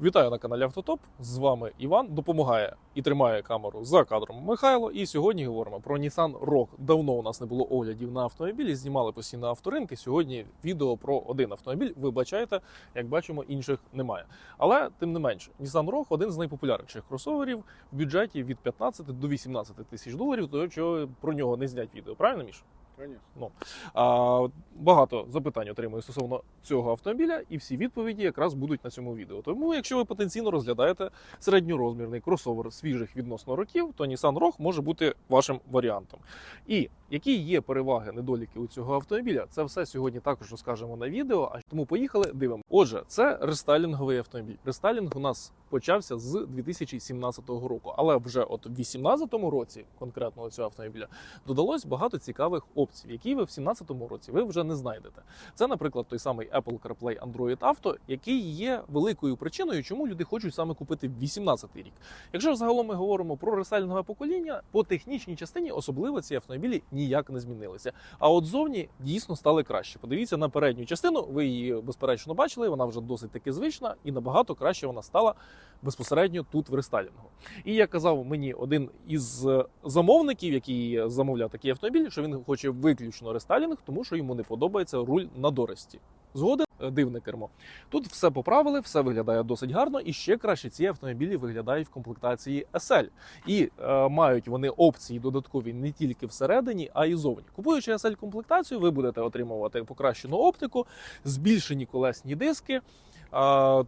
Вітаю на каналі Автотоп. З вами Іван. Допомагає і тримає камеру за кадром Михайло. І сьогодні говоримо про Nissan Rogue. Давно у нас не було оглядів на автомобілі. Знімали постійно авторинки. Сьогодні відео про один автомобіль. Вибачайте, як бачимо, інших немає. Але тим не менше, Nissan Rogue один з найпопулярніших кросоверів в бюджеті від 15 до 18 тисяч доларів. То що про нього не знять відео. Правильно, Міш? Конечно. А, багато запитань отримую стосовно цього автомобіля, і всі відповіді якраз будуть на цьому відео. Тому, якщо ви потенційно розглядаєте середньорозмірний кросовер свіжих відносно років, то Nissan Rogue може бути вашим варіантом. І які є переваги, недоліки у цього автомобіля, це все сьогодні також розкажемо на відео. А тому поїхали, дивимо. Отже, це рестайлінговий автомобіль. Рестайлінг у нас почався з 2017 року, але вже от в 2018 році, конкретно цього автомобіля, додалось багато цікавих опцій, які ви в 2017 році ви вже не знайдете. Це, наприклад, той самий Apple CarPlay Android Auto, який є великою причиною, чому люди хочуть саме купити 18 рік. Якщо ж загалом ми говоримо про рестайлінгове покоління, по технічній частині особливо ці автомобілі ніяк не змінилися. А от зовні дійсно стали краще. Подивіться на передню частину, ви її безперечно бачили. Вона вже досить таки звична і набагато краще вона стала безпосередньо тут в рестайлінгу. І як казав мені один із е, замовників, який замовляв такий автомобіль, що він хоче виключно рестайлінг, тому що йому не подобається руль на дористі. Згоден Е, дивне кермо. Тут все поправили, все виглядає досить гарно, і ще краще ці автомобілі виглядають в комплектації SL. І е, мають вони опції додаткові не тільки всередині, а й зовні. Купуючи SL комплектацію, ви будете отримувати покращену оптику, збільшені колесні диски.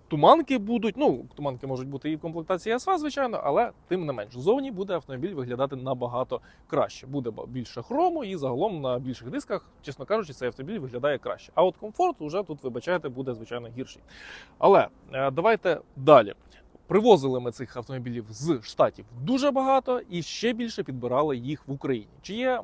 Туманки будуть. Ну, туманки можуть бути і в комплектації СВ, звичайно, але тим не менш, зовні буде автомобіль виглядати набагато краще. Буде більше хрому, і загалом на більших дисках, чесно кажучи, цей автомобіль виглядає краще. А от комфорт уже тут, вибачайте, буде звичайно гірший. Але е, давайте далі. Привозили ми цих автомобілів з штатів дуже багато і ще більше підбирали їх в Україні. Чи є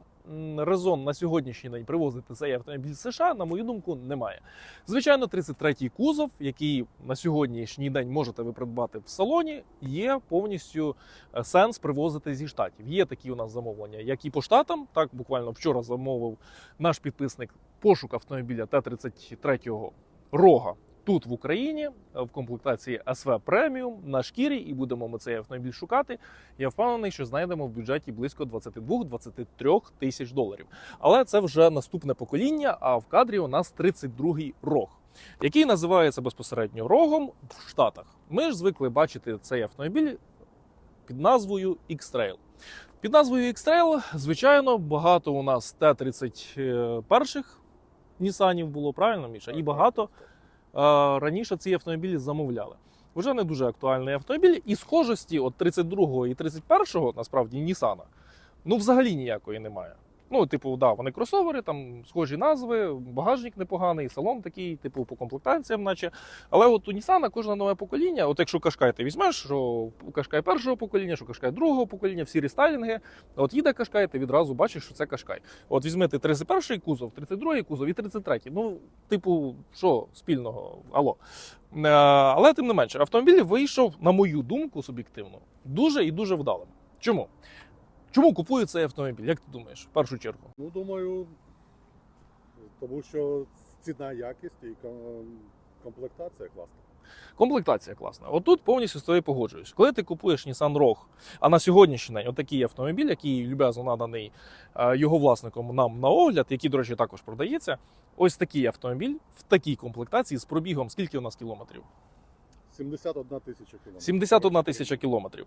резон на сьогоднішній день привозити цей автомобіль з США, на мою думку, немає. Звичайно, 33-й кузов, який на сьогоднішній день можете ви придбати в салоні, є повністю е, сенс привозити зі штатів. Є такі у нас замовлення, як і по штатам. Так, буквально вчора замовив наш підписник пошук автомобіля Т-33 Рога. Тут в Україні е, в комплектації SV Premium на шкірі, і будемо ми цей автомобіль шукати. Я впевнений, що знайдемо в бюджеті близько 22-23 тисяч доларів. Але це вже наступне покоління. А в кадрі у нас 32-й рог, який називається безпосередньо рогом в Штатах. Ми ж звикли бачити цей автомобіль під назвою X-Trail. Під назвою X-Trail, звичайно, багато у нас Т-31 Нісанів було, правильно, Міша? І багато е, раніше ці автомобілі замовляли. Вже не дуже актуальний автомобіль, і схожості от 32-го і 31-го, насправді, Нісана, ну взагалі ніякої немає. Ну, типу, да, вони кросовери, там схожі назви, багажник непоганий, салон такий, типу, по комплектаціям, наче. Але от у Нісана кожне нове покоління, от якщо Кашкай ти візьмеш, що Кашкай першого покоління, що Кашкай другого покоління, всі рестайлінги, от їде Кашкай, ти відразу бачиш, що це Кашкай. От візьмете 31-й кузов, 32-й кузов і 33-й. Ну, типу, що спільного? Алло. Е, Але тим не менше, автомобіль вийшов, на мою думку, суб'єктивно, дуже і дуже вдалим. Чому? Чому купують цей автомобіль? Як ти думаєш, в першу чергу? Ну, думаю, тому що ціна, якість і комплектація класна. Комплектація класна. Отут повністю з тобою погоджуюсь. Коли ти купуєш Nissan Rogue, а на сьогоднішній день отакий автомобіль, який люб'язно наданий е, його власником нам на огляд, який, до речі, також продається. Ось такий автомобіль в такій комплектації з пробігом. Скільки у нас кілометрів? 71 тисяча кілометрів. 71 тисяча кілометрів.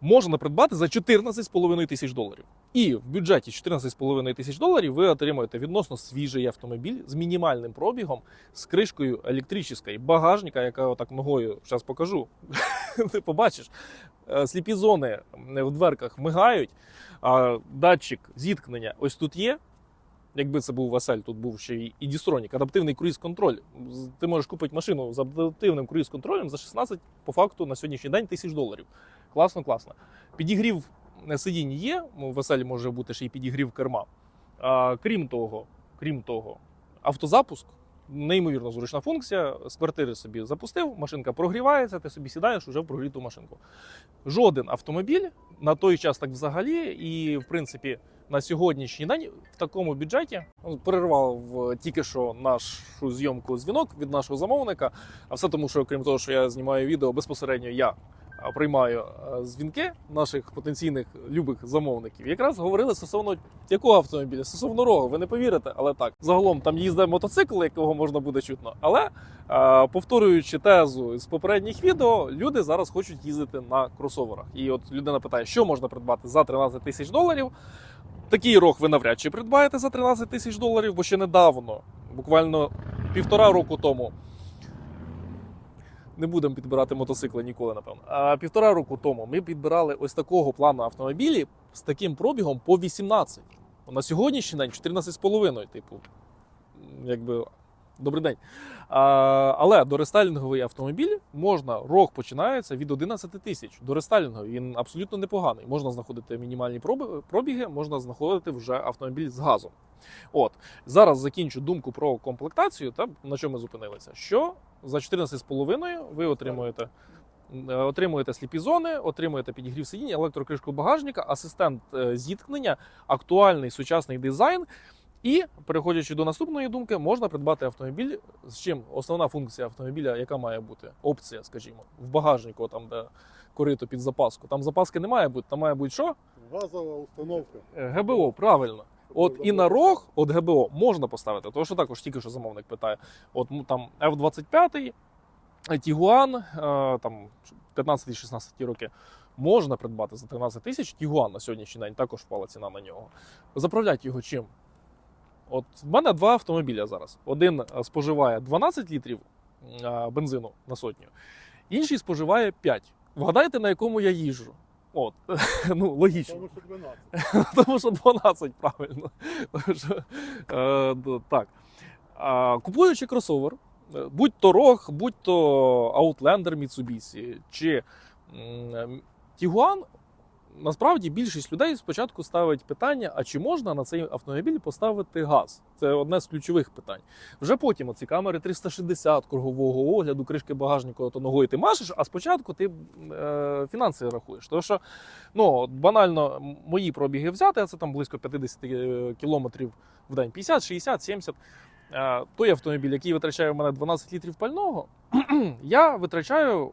Можна придбати за 14,5 тисяч доларів. І в бюджеті 14,5 тисяч доларів ви отримуєте відносно свіжий автомобіль з мінімальним пробігом, з кришкою електричної, багажника, яка отак ногою зараз покажу. Ти побачиш. Е, Сліпі зони в дверках мигають, датчик зіткнення ось тут є. Якби це був Васель, тут був ще і Дістронік, адаптивний круїз-контроль. Ти можеш купити машину з адаптивним круїз-контролем за 16 по факту на сьогоднішній день тисяч доларів. Класно, класно. Підігрів е, сидінь є. В може бути ще й підігрів керма. А, крім того, крім того, автозапуск. Неймовірно зручна функція. З квартири собі запустив, машинка прогрівається, ти собі сідаєш уже в прогріту машинку. Жоден автомобіль на той час так взагалі, і в принципі на сьогоднішній день в такому бюджеті перервав е, тільки що нашу зйомку дзвінок від нашого замовника. А все тому, що крім того, що я знімаю відео безпосередньо, я приймаю е, дзвінки наших потенційних любих замовників. Якраз говорили стосовно якого автомобіля? Стосовно рогу, ви не повірите, але так. Загалом там їздить мотоцикл, якого можна буде чутно. Але е, повторюючи тезу з попередніх відео, люди зараз хочуть їздити на кросоверах. І от людина питає, що можна придбати за 13 тисяч доларів. Такий рог ви навряд чи придбаєте за 13 тисяч доларів, бо ще недавно, буквально півтора року тому. Не будемо підбирати мотоцикли ніколи, напевно. А півтора року тому ми підбирали ось такого плану автомобілі з таким пробігом по 18. На сьогоднішній день 14,5, типу, якби. Добрий день. А, але до рестайлінговий автомобіль можна, рог починається від 11 тисяч. До рестайлінговий він абсолютно непоганий. Можна знаходити мінімальні пробіги, можна знаходити вже автомобіль з газом. От зараз закінчу думку про комплектацію. Та на чому ми зупинилися? Що за 14,5 ви отримуєте. е, Отримуєте сліпі зони, отримуєте підігрів сидіння, електрокришку багажника, асистент е, зіткнення, актуальний сучасний дизайн. І переходячи до наступної думки, можна придбати автомобіль. З чим основна функція автомобіля, яка має бути опція, скажімо, в багажнику, там де корито під запаску. Там запаски не має бути, там має бути що? Газова установка. Е, ГБО, правильно. От і на рог, от ГБО можна поставити, тому що також тільки що замовник питає. От там F-25, Тігуан, е, там 15-16 роки. Можна придбати за 13 тисяч Тігуан на сьогоднішній день, також впала ціна на нього. Заправлять його чим? От в мене два автомобіля зараз. Один е, споживає 12 літрів е, бензину на сотню, інший споживає 5. Вгадайте, на якому я їжджу. От, ну, логічно. Тому що 12. Тому що 12, правильно. Тому що, е, так. А, купуючи кросовер, е, будь то Рог, будь то Outlander Mitsubishi чи Tiguan, насправді більшість людей спочатку ставить питання: а чи можна на цей автомобіль поставити газ? Це одне з ключових питань. Вже потім оці камери 360 кругового огляду, кришки багажника, то ногою ти машеш, а спочатку ти е, фінанси рахуєш. Тому що ну, банально мої пробіги взяти, а це там близько 50 е, кілометрів в день, 50, 60, 70. Е, Той автомобіль, який витрачає в мене 12 літрів пального, я витрачаю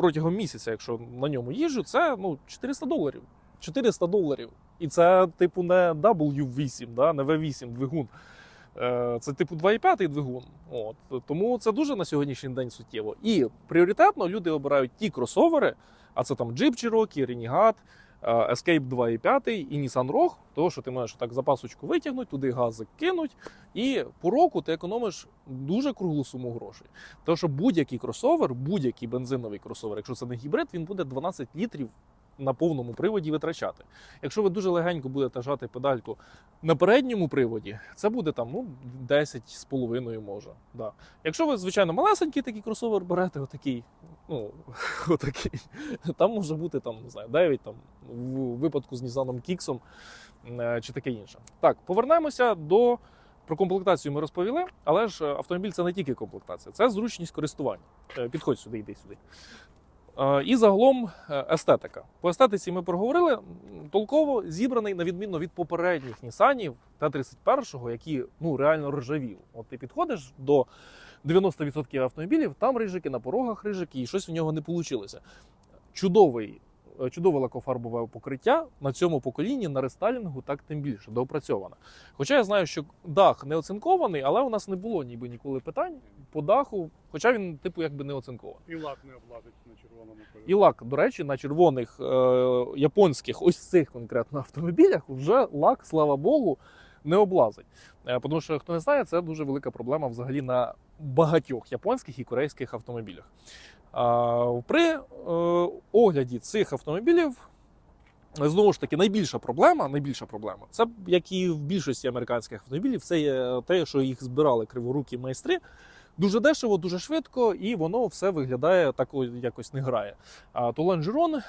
протягом місяця, якщо на ньому їжджу, це ну, 400 доларів. 400 доларів. І це, типу, не W8, да, не V8 двигун. Е, Це типу 2,5 двигун. От. Тому це дуже на сьогоднішній день суттєво. І пріоритетно люди обирають ті кросовери, а це там Jeep Cherokee, Renegade, Escape 2,5 і Nissan Rogue, того, що ти маєш так запасочку витягнути, туди гази кинуть, і по року ти економиш дуже круглу суму грошей. Тому що будь-який кросовер, будь-який бензиновий кросовер, якщо це не гібрид, він буде 12 літрів на повному приводі витрачати. Якщо ви дуже легенько будете жати педальку на передньому приводі, це буде там ну, 10 з половиною може. Да. Якщо ви, звичайно, малесенький такий кросовер берете, отакий, ну, отакий, там може бути там, не знаю, 9 там, в випадку з Nissan Кіксом е, чи таке інше. Так, повернемося до. Про комплектацію ми розповіли, але ж е, автомобіль це не тільки комплектація, це зручність користування. Е, Підходь сюди, йди сюди. Е, І загалом е, естетика. По естетиці ми проговорили. Толково зібраний, на відміну від попередніх Нісанів Т-31, які ну, реально ржавів. От ти підходиш до 90% автомобілів, там рижики, на порогах рижики, і щось в нього не вийшло. Чудовий, чудове лакофарбове покриття на цьому поколінні на рестайлінгу так тим більше доопрацьоване. Хоча я знаю, що дах не оцинкований, але у нас не було ніби ніколи питань по даху, хоча він, типу, якби не оцинкований. І лак не облазить на червоному кольорі. І лак, до речі, на червоних е, японських, ось цих конкретно автомобілях, вже лак, слава Богу, не облазить. Е, тому що, хто не знає, це дуже велика проблема взагалі на багатьох японських і корейських автомобілях. При е, огляді цих автомобілів. Знову ж таки, найбільша проблема, найбільша проблема, це як і в більшості американських автомобілів, це є те, що їх збирали криворукі майстри дуже дешево, дуже швидко, і воно все виглядає так якось не грає. А то лонжерон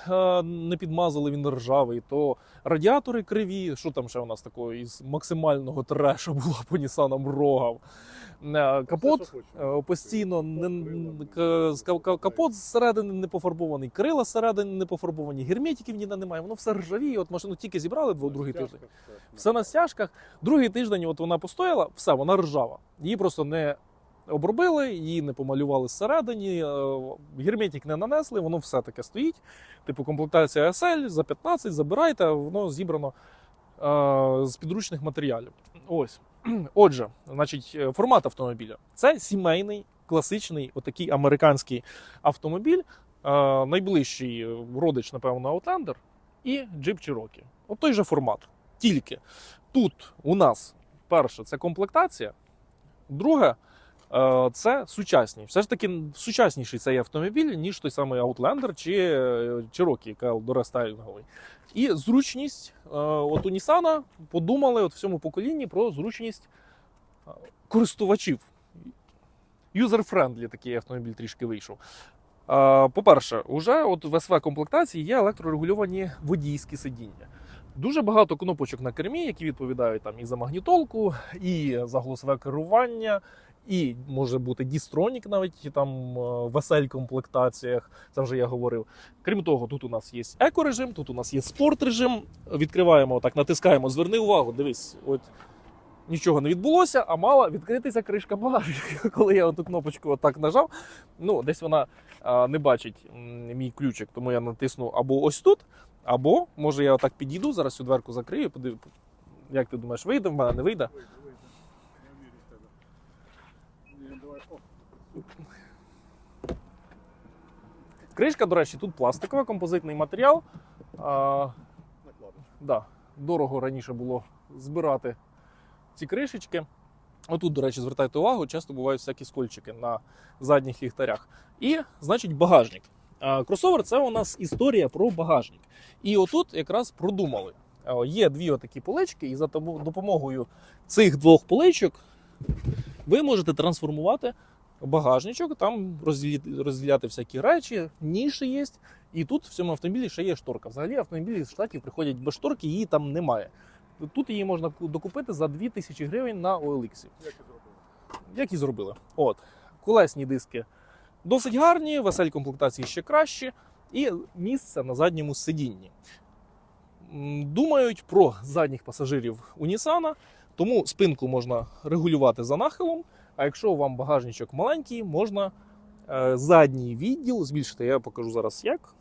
не підмазали, він ржавий, то радіатори криві. Що там ще у нас такого із максимального трешу було по Нісанам рогав. Е, Капот е, постійно не, капот зсередини не пофарбований, крила зсередини не пофарбовані, герметиків ніде немає. Воно все ржавіє. От машину тільки зібрали дво- другий тиждень. все. Все на стяжках. Другий тиждень, от вона постояла, все, вона ржава. Її просто не обробили, її не помалювали зсередині, е, герметик не нанесли, воно все таке стоїть. Типу комплектація SL за 15, забирайте, воно зібрано е, з підручних матеріалів. Ось. Отже, значить, е, формат автомобіля це сімейний, класичний, отакий американський автомобіль. Е, найближчий родич, напевно, Outlander і Jeep Cherokee. От той же формат. Тільки тут у нас перше це комплектація, друге е, це сучасні. Все ж таки сучасніший цей автомобіль, ніж той самий Outlander чи е, Cherokee, яка дорестайлінговий. І зручність. е, От у Nissan подумали от в цьому поколінні про зручність е, користувачів. Юзер-френдлі такий автомобіль трішки вийшов. Е, По-перше, уже от в СВ комплектації є електрорегульовані водійські сидіння. Дуже багато кнопочок на кермі, які відповідають там і за магнітолку, і за голосове керування, і може бути дістронік навіть там е, в SL комплектаціях. Це вже я говорив. Крім того, тут у нас є екорежим, тут у нас є спорт режим. Відкриваємо так, натискаємо. Зверни увагу, дивись, от нічого не відбулося, а мала відкритися кришка багажника. Коли я ту кнопочку отак нажав, ну десь вона а, не бачить мій ключик, тому я натисну або ось тут, або може я отак підійду, зараз цю дверку закрию, подив... як ти думаєш, вийде в мене, не вийде? Вийди, вийди. Я вірю в тебе. Ні, давай. О, Кришка, до речі, тут пластикова, композитний матеріал. А, да, дорого раніше було збирати ці кришечки. Отут, до речі, звертайте увагу, часто бувають всякі скольчики на задніх ліхтарях. І, значить, багажник. Кросовер це у нас історія про багажник. І отут якраз продумали. Є дві отакі полички, і за допомогою цих двох поличок ви можете трансформувати багажничок, там розділяти, всякі речі, ніші є. І тут в цьому автомобілі ще є шторка. Взагалі автомобілі з штатів приходять без шторки, її там немає. Тут її можна докупити за 2000 гривень на OLX, Як і зробили. як і зробили. От. Колесні диски досить гарні, весель комплектації ще кращі, і місце на задньому сидінні. Думають про задніх пасажирів у Nissan, тому спинку можна регулювати за нахилом. А якщо вам багажничок маленький, можна е, задній відділ збільшити. Я покажу зараз як.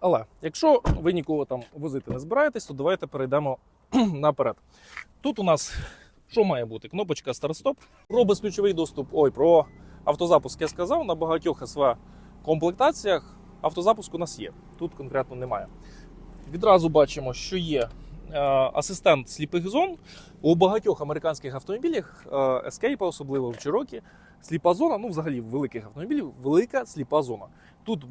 Але якщо ви нікого там возити не збираєтесь, то давайте перейдемо наперед. Тут у нас що має бути? Кнопочка старт-стоп. Про безключовий доступ. Ой, про автозапуск я сказав. На багатьох СВ комплектаціях автозапуск у нас є. Тут конкретно немає. Відразу бачимо, що є е, асистент сліпих зон. У багатьох американських автомобілях, е, Escape, особливо в Cherokee, сліпа зона, ну взагалі в великих автомобілів, велика сліпа зона. Тут,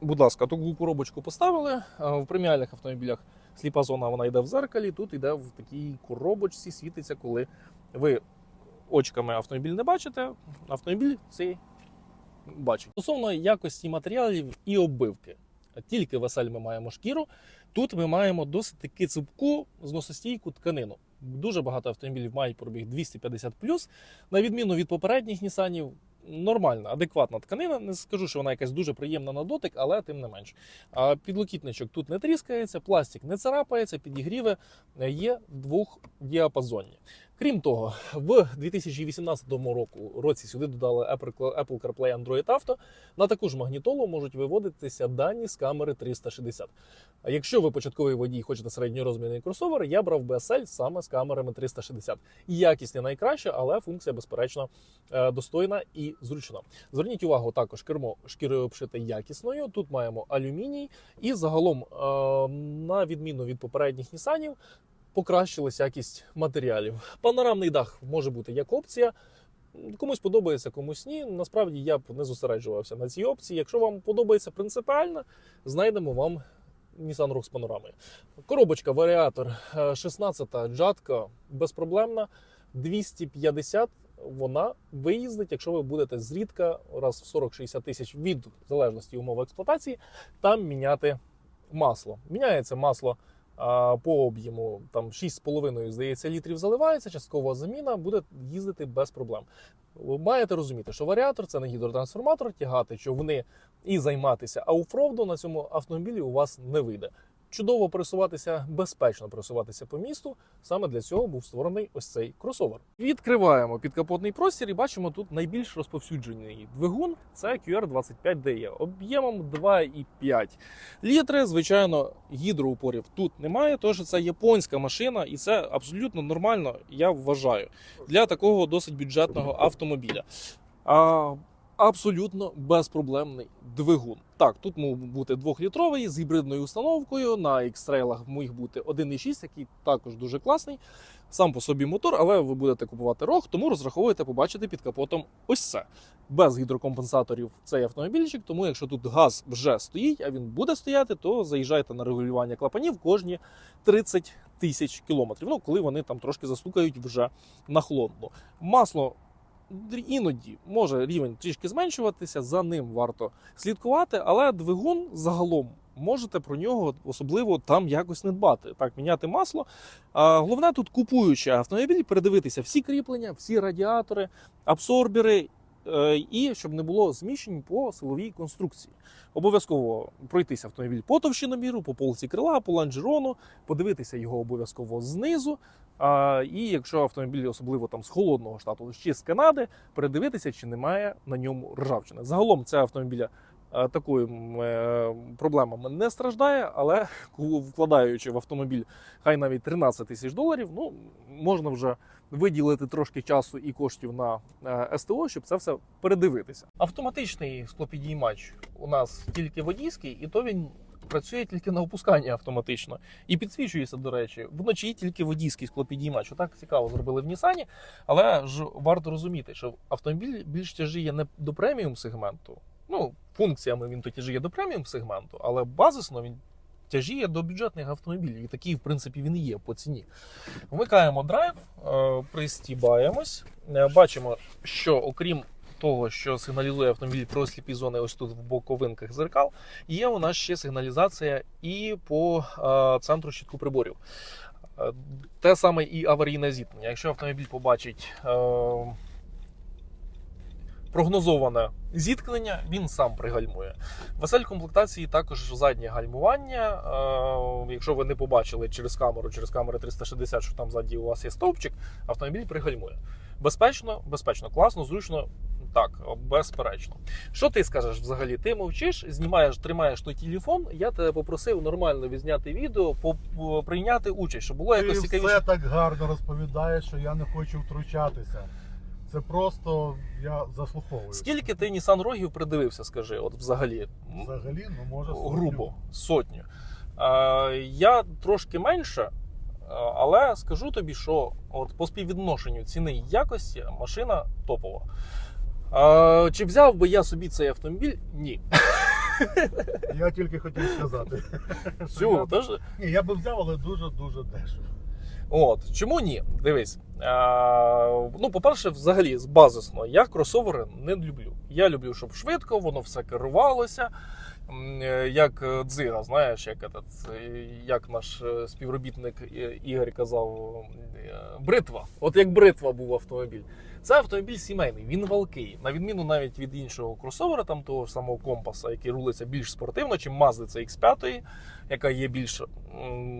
будь ласка, таку коробочку поставили. е, В преміальних автомобілях сліпа зона вона йде в зеркалі, тут йде в такій коробочці, світиться, коли ви очками автомобіль не бачите, автомобіль цей бачить. Стосовно якості матеріалів і оббивки. Тільки в SL ми маємо шкіру. Тут ми маємо досить таки цупку зносостійку тканину. Дуже багато автомобілів мають пробіг 250 На відміну від попередніх Нісанів, нормальна, адекватна тканина. Не скажу, що вона якась дуже приємна на дотик, але тим не менш. Підлокітничок тут не тріскається, пластик не царапається, підігріви є двохдіапазонні. Крім того, в 2018 року році сюди додали Apple CarPlay Android Auto. На таку ж магнітолу можуть виводитися дані з камери 360. А якщо ви початковий водій хочете середньорозмірний кросовер, я брав BSL саме з камерами 360. Якість не найкраща, але функція, безперечно, е, достойна і зручна. Зверніть увагу, також кермо шкірою обшите якісною. Тут маємо алюміній, і загалом, е, на відміну від попередніх Нісанів, покращилась якість матеріалів. Панорамний дах може бути як опція. Комусь подобається, комусь ні. Насправді я б не зосереджувався на цій опції. Якщо вам подобається принципіально, знайдемо вам Nissan Rogue з панорамою. Коробочка, варіатор е, 16 джатка, безпроблемна. 250 вона виїздить, якщо ви будете зрідка раз в 40-60 тисяч від залежності умов експлуатації, там міняти масло. Міняється масло по об'єму там 6,5, здається, літрів заливається, часткова заміна буде їздити без проблем. Ви маєте розуміти, що варіатор це не гідротрансформатор, тягати човни і займатися ауфроудом на цьому автомобілі у вас не вийде. Чудово пересуватися, безпечно пересуватися по місту. Саме для цього був створений ось цей кросовер. Відкриваємо підкапотний простір і бачимо тут найбільш розповсюджений двигун. Це QR25DE об'ємом 2,5 літри. Звичайно, гідроупорів тут немає, тож це японська машина, і це абсолютно нормально, я вважаю, для такого досить бюджетного автомобіля. А, абсолютно безпроблемний двигун. Так, тут мав бути двохлітровий з гібридною установкою. На X-Trail міг бути 1.6, який також дуже класний. Сам по собі мотор, але ви будете купувати рог, тому розраховуєте побачити під капотом ось це. Без гідрокомпенсаторів цей автомобільчик, тому якщо тут газ вже стоїть, а він буде стояти, то заїжджайте на регулювання клапанів кожні 30 тисяч кілометрів. Ну, коли вони там трошки застукають вже на холодну. Масло іноді може рівень трішки зменшуватися, за ним варто слідкувати, але двигун загалом можете про нього особливо там якось не дбати. Так, міняти масло. А, головне тут купуючи автомобіль, передивитися всі кріплення, всі радіатори, абсорбери. е, І щоб не було зміщень по силовій конструкції. Обов'язково пройтися автомобіль по товщиноміру, по полці крила, по лонжерону, подивитися його обов'язково знизу. І якщо автомобіль, особливо там з холодного штату, чи з Канади, передивитися, чи немає на ньому ржавчини. Загалом це автомобіля е, такою е, проблемами не страждає, але вкладаючи в автомобіль хай навіть 13 тисяч доларів, ну можна вже виділити трошки часу і коштів на е, СТО, щоб це все передивитися. Автоматичний склопідіймач у нас тільки водійський, і то він. Працює тільки на опусканні автоматично і підсвічується, до речі, вночі тільки водійський склопідіймач. Отак цікаво зробили в Нісані. Але ж варто розуміти, що автомобіль більш тяжіє не до преміум сегменту. Ну, функціями він то тяжіє до преміум сегменту, але базисно він тяжіє до бюджетних автомобілів. І такий, в принципі, він і є по ціні. Вмикаємо драйв, е, пристібаємось. Е, Бачимо, що окрім того, що сигналізує автомобіль про сліпі зони, ось тут в боковинках зеркал, є у нас ще сигналізація і по е, центру щитку приборів. Е, Те саме і аварійне зіткнення. Якщо автомобіль побачить е, прогнозоване зіткнення, він сам пригальмує. Весель комплектації також заднє гальмування. Якщо ви не побачили через камеру, через камеру 360, що там ззаді у вас є стовпчик, автомобіль пригальмує. Безпечно, безпечно, класно, зручно. Так, безперечно. Що ти скажеш взагалі? Ти мовчиш, знімаєш, тримаєш той телефон. Я тебе попросив нормально відзняти відео, прийняти участь, щоб було Ти якось все так гарно розповідаєш, що я не хочу втручатися. Це просто я заслуховую. Скільки ти Nissan рогів придивився, скажи, от взагалі? Взагалі, ну може сотню. грубо сотню. Е, я трошки менше, але скажу тобі, що от по співвідношенню ціни і якості машина топова. Е, чи взяв би я собі цей автомобіль? Ні. Я тільки хотів сказати. що Чому? я... Тож, Ні, я би взяв, але дуже-дуже дешево. От чому ні? Дивись. Е, ну, по-перше, взагалі, з базисно, я кросовери не люблю. Я люблю, щоб швидко, воно все керувалося. М, е, Як е, дзига, знаєш, як, этот, е, як наш е, співробітник е, Ігор казав, е, бритва. От як бритва був автомобіль. Це автомобіль сімейний, він валкий. На відміну навіть від іншого кросовера, там того самого компаса, який рулиться більш спортивно, чим Mazda CX5, яка є більш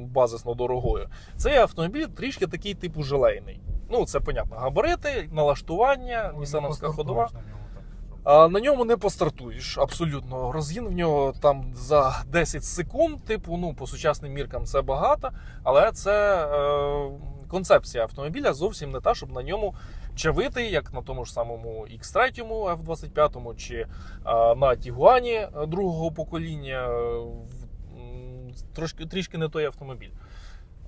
базисно дорогою. Цей автомобіль трішки такий типу желейний. Ну, це понятно. Габарити, налаштування, Ну, нісановська ходова. А на ньому не постартуєш абсолютно. Розгін в нього там за 10 секунд. Типу, ну по сучасним міркам це багато, але це е, концепція автомобіля зовсім не та, щоб на ньому чавити, як на тому ж самому X3 F25 чи е, на Тігуані е, другого покоління. Е, Трошки трішки не той автомобіль.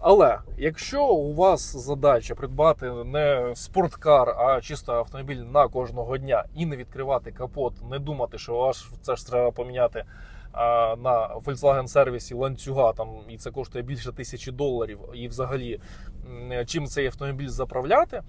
Але якщо у вас задача придбати не спорткар, а чисто автомобіль на кожного дня і не відкривати капот, не думати, що аж це ж треба поміняти на Volkswagen сервісі ланцюга, там і це коштує більше тисячі доларів, і взагалі чим цей автомобіль заправляти,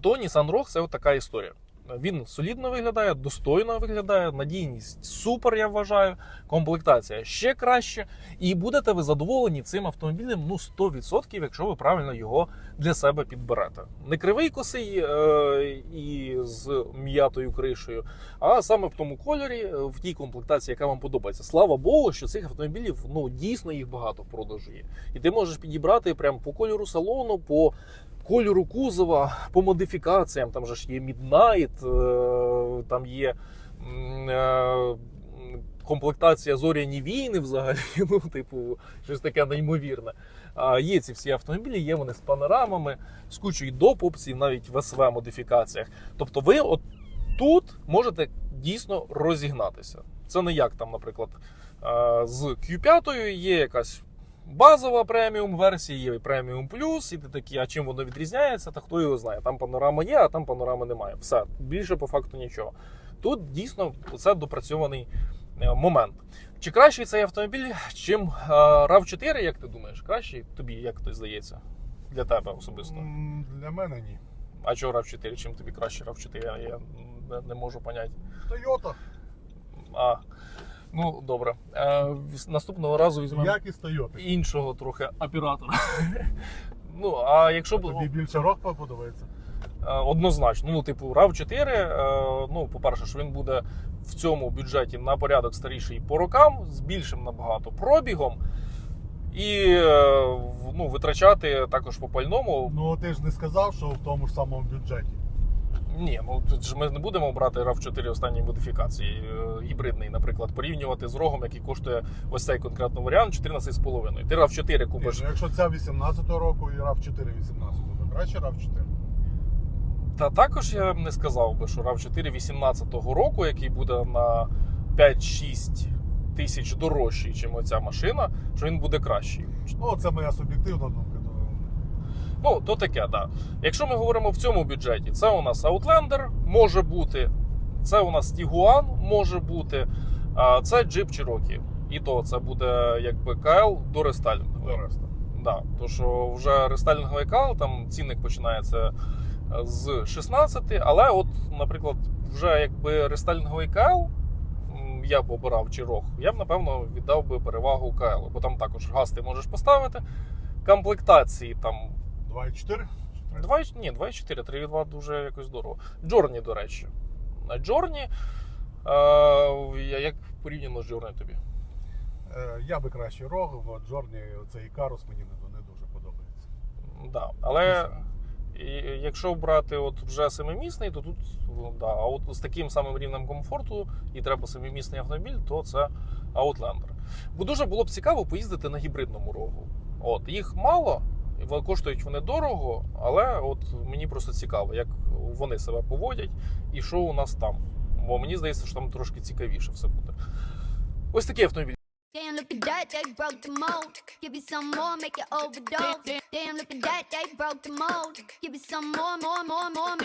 то Nissan Rogue це от така історія. Він солідно виглядає, достойно виглядає, надійність супер, я вважаю. Комплектація ще краще. І будете ви задоволені цим автомобілем ну 100%, якщо ви правильно його для себе підберете. Не кривий косий е, і з м'ятою кришею, а саме в тому кольорі, е, в тій комплектації, яка вам подобається. Слава Богу, що цих автомобілів ну дійсно їх багато в продажу є. І ти можеш підібрати прямо по кольору салону, по кольору кузова, по модифікаціям. Там же ж є Midnight, е, там є. е, Комплектація зоряні війни взагалі, ну, типу, щось таке неймовірне. А, є ці всі автомобілі, є вони з панорамами, з кучою доп опцій, навіть в СВ модифікаціях. Тобто ви от тут можете дійсно розігнатися. Це не як там, наприклад, е, з Q5 є якась базова преміум версія, є преміум плюс, і ти такий, а чим воно відрізняється, та хто його знає. Там панорама є, а там панорами немає. Все, більше по факту нічого. Тут дійсно це допрацьований е, момент. Чи кращий цей автомобіль, чим е, RAV4, як ти думаєш? Кращий тобі, як тобі здається? Для тебе особисто. Для мене ні. А чого RAV4? Чим тобі краще RAV4? Я, я не, не можу поняти. Toyota. А, ну добре. Е, наступного разу візьмемо Якість Toyota. іншого трохи оператора. ну, а якщо б Тобі більше Rogue подобається? Е, Однозначно, ну, типу, rav 4 е, ну, по-перше, що він буде в цьому бюджеті на порядок старіший по рокам, з більшим набагато пробігом. І е, ну, витрачати також по пальному. Ну ти ж не сказав, що в тому ж самому бюджеті. Ні, ну тут ж ми не будемо брати rav 4 останньої модифікації, е, гібридний, наприклад, порівнювати з рогом, який коштує ось цей конкретно варіант 14,5. Ти rav 4 Ні, купиш. ну, якщо ця 18-го року і RAV4 18-го, то краще RAV4. Та також я б не сказав би, що rav 4 18-го року, який буде на 5-6 тисяч дорожчий, ніж оця машина, що він буде кращий. Ну, це моя суб'єктивна думка. Ну, то таке, да. Якщо ми говоримо в цьому бюджеті, це у нас Outlander може бути, це у нас Tiguan може бути, а це Jeep Cherokee. І то це буде якби КЛ до рестайлінгу. До. Да, то що вже рестайлінговий кал, там цінник починається е, з 16, але от, наприклад, вже якби рестайлінговий КЛ, я б обирав чи рог, я б напевно віддав би перевагу КЛ, бо там також газ ти можеш поставити. Комплектації там 2,4? 2, ні, 2,4, 3,2 дуже якось дорого. Джорні, до речі. На Джорні, е, як порівняно з Джорні тобі? Е, Я би краще рог, бо Джорні цей Ікарус мені не, не дуже подобається. Да. Але. І якщо брати от вже семимісний, то тут ну, да, а от з таким самим рівнем комфорту і треба семимісний автомобіль, то це Outlander. Бо дуже було б цікаво поїздити на гібридному рогу. От їх мало, коштують вони дорого, але от мені просто цікаво, як вони себе поводять і що у нас там. Бо мені здається, що там трошки цікавіше все буде. Ось такий автомобіль. Damn, look at that, they broke the mold. Give you some more, make you overdose. Damn, look at that, they broke the mold. Give you some more, more, more, more.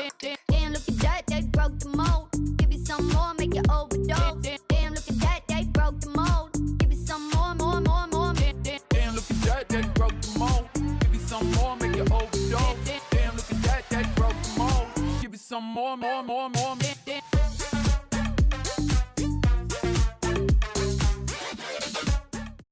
Damn, look at that, they broke the mold. Give you some more, make you overdose. Some more, make you overdose. Damn, look at that, that broke the mold. Give you some more, more, more, more.